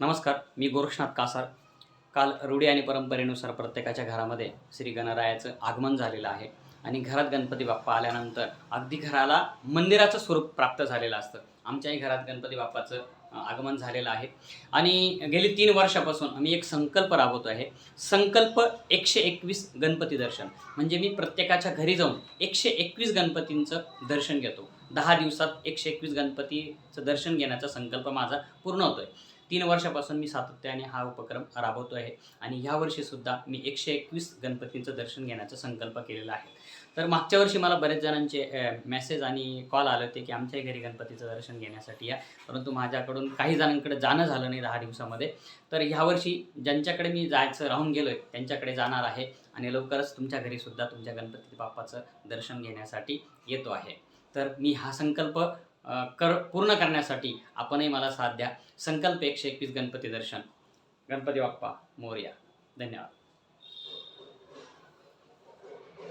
नमस्कार मी गोरक्षनाथ कासार. काल रूढी आणि परंपरेनुसार प्रत्येकाच्या घरामध्ये श्री गणरायाचं आगमन झालेलं आहे आणि घरात गणपती बाप्पा आल्यानंतर अगदी घराला मंदिराचं स्वरूप प्राप्त झालेलं असतं. आमच्याही घरात गणपती बाप्पाचं आगमन झालेलं आहे. आणि गेली तीन वर्षापासून आम्ही एक संकल्प राबवतो आहे. संकल्प एकशे एकवीस गणपती दर्शन. म्हणजे मी प्रत्येकाच्या घरी जाऊन एकशे एकवीस गणपतींचं दर्शन घेतो. दहा दिवसात एकशे एकवीस गणपतीचं दर्शन घेण्याचा संकल्प माझा पूर्ण होतो आहे तीन वर्षापासून मी सातत्याने हा उपक्रम राबवतो आहे. आणि ह्या वर्षीसुद्धा मी एकशे एकवीस गणपतींचं दर्शन घेण्याचा संकल्प केलेला आहे. तर मागच्या वर्षी मला बरेच जणांचे मेसेज आणि कॉल आले होते की आमच्याही घरी गणपतीचं दर्शन घेण्यासाठी या. परंतु माझ्याकडून काही जणांकडे जाणं झालं नाही दहा दिवसामध्ये. तर ह्यावर्षी ज्यांच्याकडे मी जायचं राहून गेलो आहे त्यांच्याकडे जाणार आहे. आणि लवकरच तुमच्या घरीसुद्धा तुमच्या गणपती बाप्पाचं दर्शन घेण्यासाठी येतो आहे. तर मी हा संकल्प कर पूर्ण करण्यासाठी आपणही मला साथ द्या. संकल्प एकशे एकवीस गणपती दर्शन. गणपती बाप्पा मोर्या. धन्यवाद.